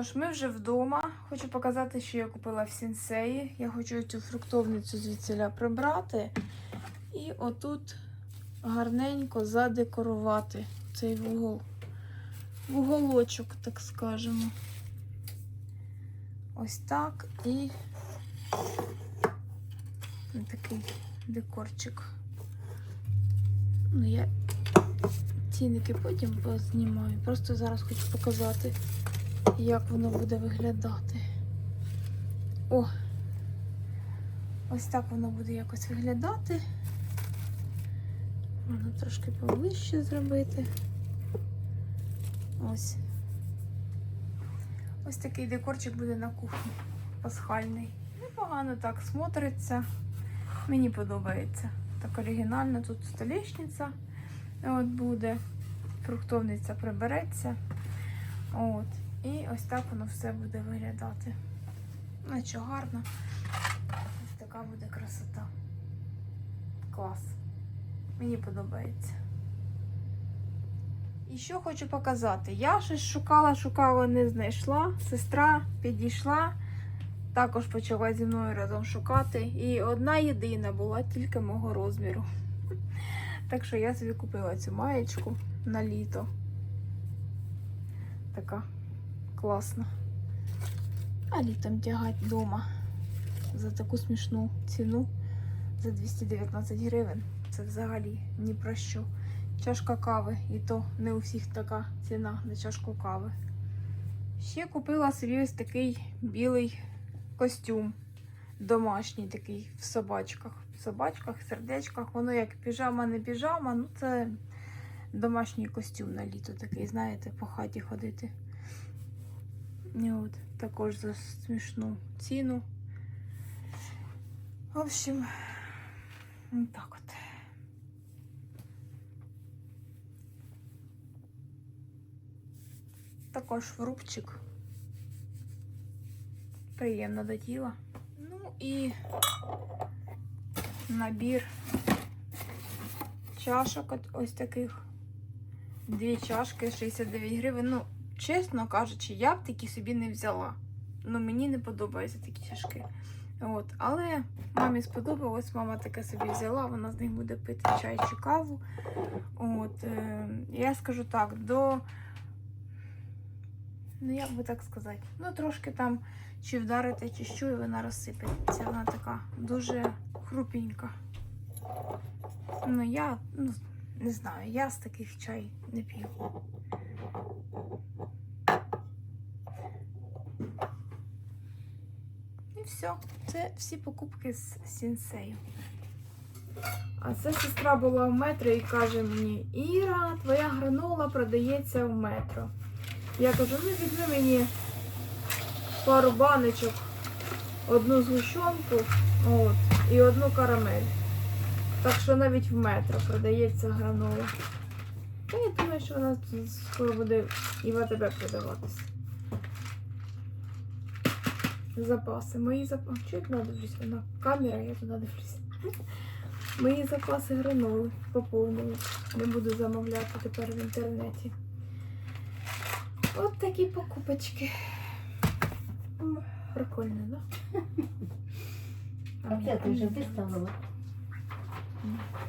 Тож, ми вже вдома. Хочу показати, що я купила в сінсеї. Я хочу цю фруктовницю звідсіля прибрати. І отут гарненько задекорувати цей вугол. Вуголочок, так скажемо. Ось так і такий декорчик. Ну, я цінники потім познімаю. Просто зараз хочу показати, як воно буде виглядати. О! Ось так воно буде якось виглядати. Можна трошки поближче зробити. Ось. Ось такий декорчик буде на кухні. Пасхальний. Непогано так смотриться. Мені подобається. Так оригінально тут столішниця от буде. Фруктовниця прибереться. От. І ось так воно все буде виглядати. Наче гарно. Ось така буде красота. Клас. Мені подобається. І що хочу показати. Я щось шукала, шукала, не знайшла. Сестра підійшла, також почала зі мною разом шукати. І одна єдина була тільки мого розміру. Так що я собі купила цю маєчку на літо. Така класна. А літом тягать вдома за таку смішну ціну за 219 гривень. Це взагалі ні про що. Чашка кави, і то не у всіх така ціна на чашку кави. Ще купила собі ось такий білий костюм. Домашній такий в собачках. В собачках, сердечках. Воно як піжама, не піжама. Ну це домашній костюм на літо такий, знаєте, по хаті ходити. От, також за смішну ціну. В общем, так от. Також фрукчик. Приємно до тіла. Ну і набір чашок от ось таких. Дві чашки 69 гривень. Ну, чесно кажучи, я б такі собі не взяла. Ну, мені не подобаються такі чашки. От, але мамі сподобалось, мама таке собі взяла, вона з них буде пити чай чи каву. От, е, я скажу так, до. Ну, як би так сказати, ну трошки там чи вдарити, чи що, і вона розсипеться. Вона така дуже хрупенька. Ну, я ну, не знаю, я з таких чай не п'ю. І все. Це всі покупки з сінсею. А це сестра була в метро і каже мені: Іра, твоя гранула продається в метро. Я кажу, ну візьми мені пару баночок, одну згущенку от, і одну карамель. Так що навіть в метро продається гранула. Та я думаю, що вона скоро буде і в АТБ продаватися. Запаси. Мої запаси. Чого я туди дивлюсь? Вона камера, я туди дивлюсь. Мої запаси гранули поповнили. Не буду замовляти тепер в інтернеті. От такі покупочки. Прикольно, да? А це ти вже виставила?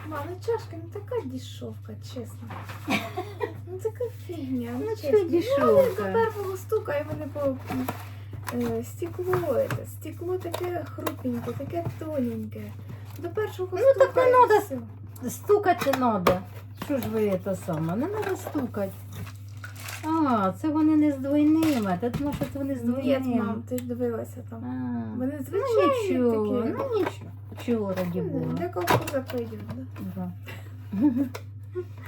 Мама, чашка не така дешевка, чесно. Ну така фігня. Ну, чесно. що дешевка? Ну, до першого стука і вони по стекло, это, стекло таке хрупеньке, таке тоненьке. До першого Ну, так не надо. Стукати треба. Що ж ви це саме? Не треба стукати. А, це вони не з двойними. Ти думаєш, що це вони з Ні, мам, ти ж дивилася А, там. Вони ну звичайні нічого, такі. ну нічого. Чого раді Ну, Бога. Для колхоза пойдет, да? Да.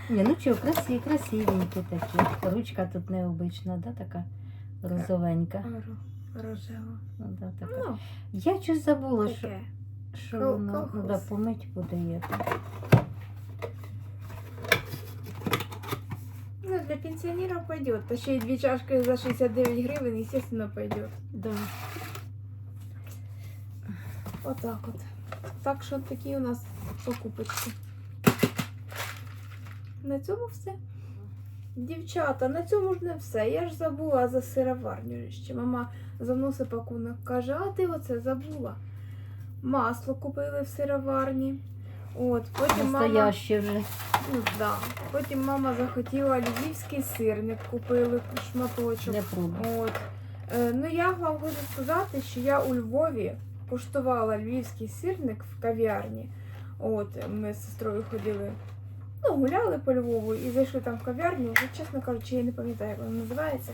Ні, ну чого, красиві, красивенькі такі. Ручка тут необична, да, така розовенька. Ро- Рожева. Ну, да, така. Ну, Я щось забула, що, таке. що Кол- воно колхоз. треба помить буде. Ну, для пенсионеров пойдет. Точнее, две чашки за 69 гривен, естественно, пойдет. Да. Вот так вот. Так що такі у нас покупочки. На цьому все. Дівчата, на цьому ж не все. Я ж забула за сироварню ще. Мама заносить пакунок, каже, а ти оце забула. Масло купили в сироварні. От, потім мама, вже. ну, да. потім мама захотіла львівський сирник, купили шматочок. Не. От. Е, ну я вам хочу сказати, що я у Львові куштувала львівський сирник в кав'ярні. От, ми з сестрою ходили, ну, гуляли по Львову і зайшли там в кав'ярню. Вже, чесно кажучи, я не пам'ятаю, як вона називається.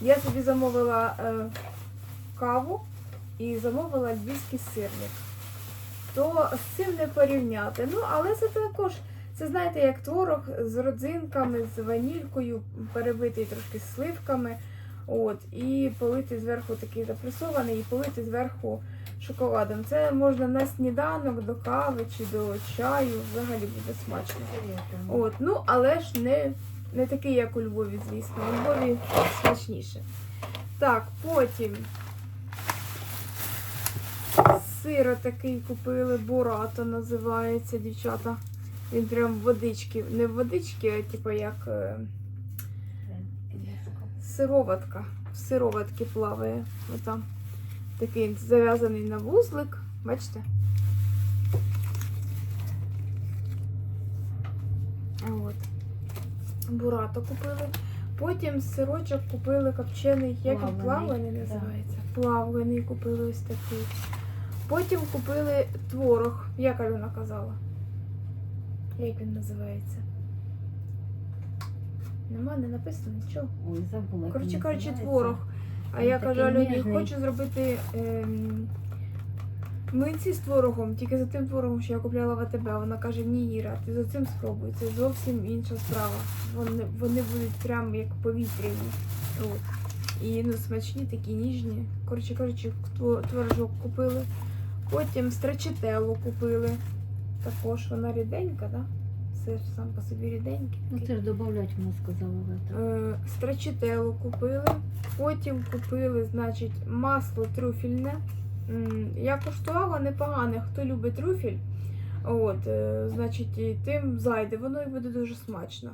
Я собі замовила е, каву і замовила львівський сирник. То з цим не порівняти. Ну, але це також, це знаєте, як творог з родзинками, з ванількою, перебитий трошки сливками. От, і полити зверху такий запресований, і полити зверху шоколадом. Це можна на сніданок, до кави чи до чаю, взагалі буде смачно. От, ну, але ж не, не такий, як у Львові, звісно. У Львові смачніше. Так, потім сира такий купили, бурато називається, дівчата. Він прям водички, не водички, а типу як е, сироватка. В сироватки плаває. Отам. Такий зав'язаний на вузлик. Бачите? От. Бурато купили. Потім сирочок купили копчений, як він Плавлений, називається. Плавлений купили ось такий. Потім купили творог. Як Альона казала? Як він називається? Нема, не написано нічого. Ой, забула. Коротше називається. творог. А я кажу Альоні, хочу зробити ем, млинці з творогом, тільки за тим творогом, що я купляла в АТБ. Вона каже, ні, Іра, ти за цим спробуй. Це зовсім інша справа. Вони, вони будуть прям як повітряні. От. І ну, смачні, такі ніжні. Коротше кажучи, тво- творожок купили. Потім страчителлу купили. Також вона ріденька, да? Все ж сам по собі ріденький. Ну це ж додавлять, вона сказала. Е, Страчителу купили. Потім купили, значить, масло трюфельне. Я куштувала непогане, хто любить трюфель. От, е, значить, і тим зайде, воно і буде дуже смачно.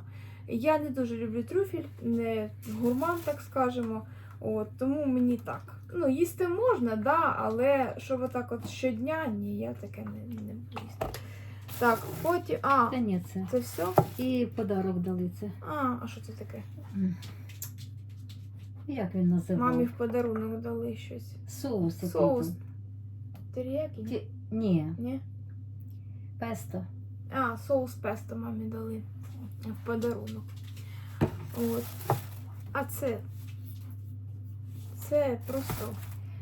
Я не дуже люблю трюфель, не гурман, так скажемо. От, тому мені так. Ну, їсти можна, да, але щоб отак от щодня, ні, я таке не, не буду їсти. Так, потім. А, Та ні, це. це все? І подарок дали це. А, а що це таке? Як він називав? Мамі в подарунок дали щось. Соус. Соус. там. Теріякі? Ті- Ні, Ні? песто. А, соус песто мамі дали в подарунок. От. А це. Це просто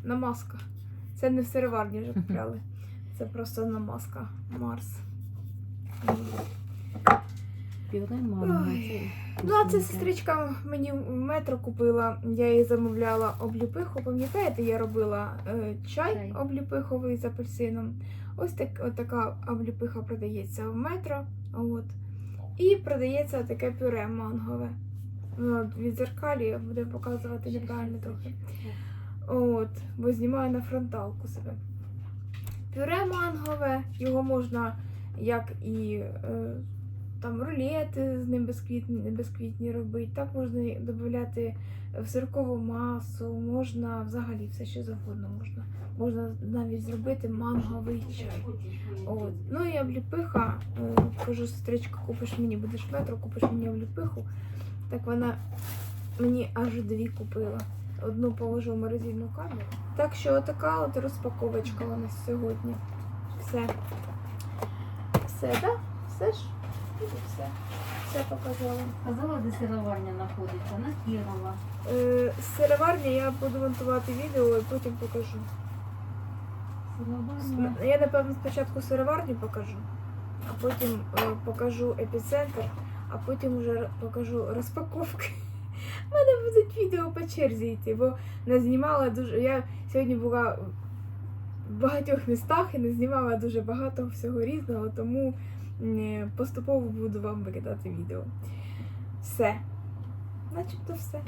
намазка. Це не в сироварні вже купляли. Це просто намазка Марс. Пюре мама. Ну, а це сестричка мені метро купила. Я їй замовляла обліпиху. Пам'ятаєте, я робила е, чай, обліпиховий з апельсином. Ось так, от така обліпиха продається в метро. От. І продається таке пюре мангове. Від зеркалі буде показувати неправильно трохи. От, бо знімаю на фронталку себе. Пюре мангове, його можна як і е, там рулети з ним безквітні, безквітні робити, так можна додати в сиркову масу, можна взагалі все що завгодно можна. Можна навіть зробити манговий чай. От. Ну і обліпиха, е, кажу, сестричка, купиш мені, будеш метро, купиш мені обліпиху. Так вона мені аж дві купила. Одну положу в морозильну камеру. Так що така от розпаковочка у нас сьогодні. Все. Все, так? Да? Все ж? І все. Все показала. Казала, де сироварня знаходиться, на Кірова. Е, з сироварні я буду монтувати відео і потім покажу. Сироварня. Я напевно спочатку сироварню покажу, а потім е, покажу епіцентр, а потім вже покажу розпаковки. У мене будуть відео по черзі йти, бо не знімала дуже. Я сьогодні була в багатьох містах і не знімала дуже багато всього різного, тому поступово буду вам викидати відео. Все. Начебто все.